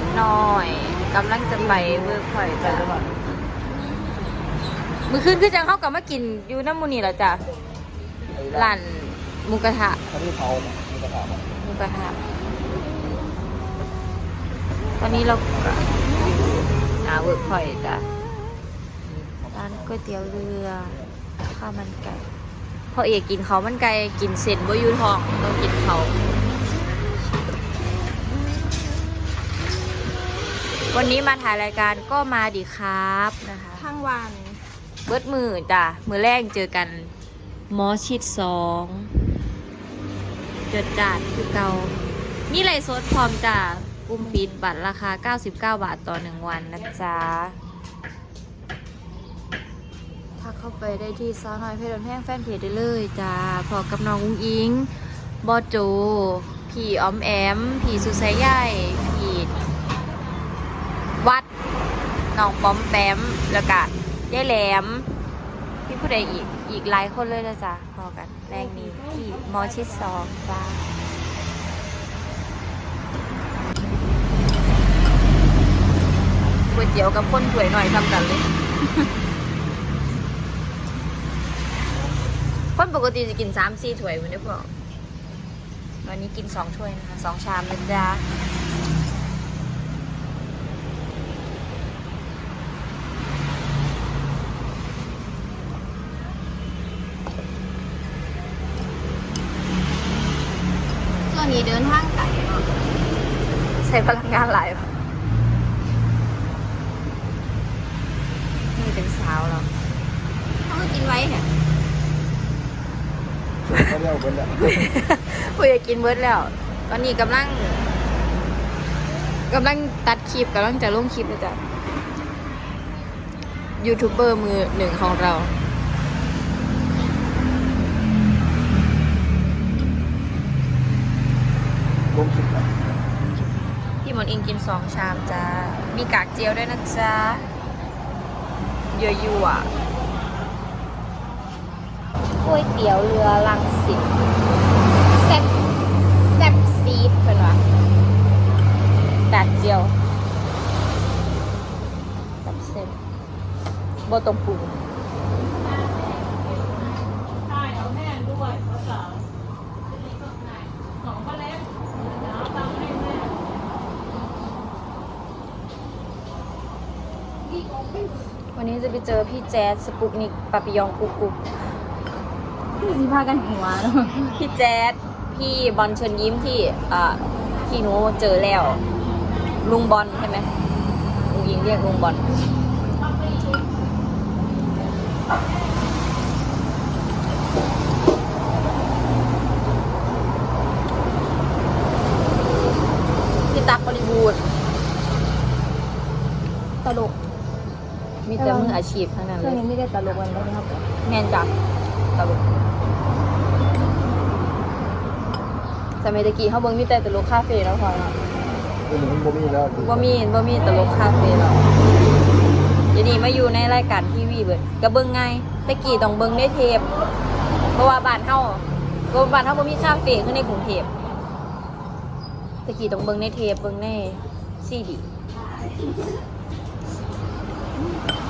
ล็กน้อยกำลังจะไปเวิร์กพอยต์จ้ะมือคืนคือจังเข้ากับมากินอยู่น้ำมูนี่แหละจ้ะร้านหมูกระทะเขาที่เขามีกระถางหมูกระทะตอนนี้เราหาเวิร์กพอยต์จ้ะร้านก๋วยเตี๋ยวเรือข้าวมันไก่พอเอกกินเขาวมันไก่กินเส้นบ่ยูทองต้องกินเขา ววันนี้มาถ่ายรายการก็มาดีครับนะคะทั้งวันเบิดมือจ้ะมือแรกเจอกันหมอชิดสองเจอจาดคือเกานี่ไรโซดพร้อมจ้ะกุมปิดบัตรราคา 99 บาทต่อหนึ่งวันนะจ๊ะถ้าเข้าไปได้ที่ซาวน้อยเพจแพงแฟนเพจได้เลยจ้าพอกับน้องอุ้งอิงบอโจ พี่ออมแอม พี่สุสายใหญ่พี่วัด น้องป้อมแปมแล้วก็ยายแหลมพี่ผู้ใดอีกอีกหลายคนเลยนะจ๊ะพอกันแรงนี้ที่มอชิดสองจ้าก๋วยเตี๋ยวกับคนถ้วยหน่อยซ้ำกันเลย คนปกติจะกินสามสี่ถ้วยวันนี้พวกวันนี้กินสองถ้วยนะคะสองชามนะจ๊ะ ช่วงนี้เดินทางไกลเนาะใช้พลังงานหลายปะนี่เป็นสาวแล้วเขาก็กินไว้เนี่ยเขาเรียกว่าเป็นแบบคุยจะกินเบิร์ดแล้ว ตอนนี้กำลังกำลังตัดคลิปกำลังจะลงคลิปเลยจ้ะยูทูบเบอร์มือหนึ่งของเรา มคิดนะพี่หมอนอิงกินสองชามจ้า มีกากเจียวด้วยนะจ๊ะเยอะอยู่อะก๋วยเตี๋ยวเรือลังสิตแซ่บแซ่บซีดเพิ่นวะกากเจียวกับเส้นโบตรงปรุง วันนี้จะไปเจอพี่แจ๊สสปุกนิกปาปิยองกุกกุกคือสิพากันหัวเนาะพี่แจ๊ดพี่บอลเชิญยิ้มที่อ่าที่หนูเจอแล้ว ลุงบอลใช่ไหมลุงยิงเรียกลุงบอลพี่ตักบริบูรณ์ตลก มีแต่มืออาชีพทั้งนั้นเลช่วงยนี้ไม่ได้ตลกวันแล้วนะครับแม่นจ้ะตลกสมัยตะกี้เขาเบิ่งมีแต่ตลกคาเฟ่แล้วพอเนาะเป็นเหมือนโบมี่แล้วบ่มีบ่มีตลกคาเฟ่แล้วเดี๋ยวนี้มาอยู่ในรายการทีวีเบิดก็เบิ่งง่ายตะกี้ต้องเบิ่งในเทปเพราะว่าบ้านเฮาก็บ้านเฮาบ่มีคาเฟ่คือในกรุงเทพตะกี้ต้องเบิ่งในเทปเบิ่งในซีดี Ooh.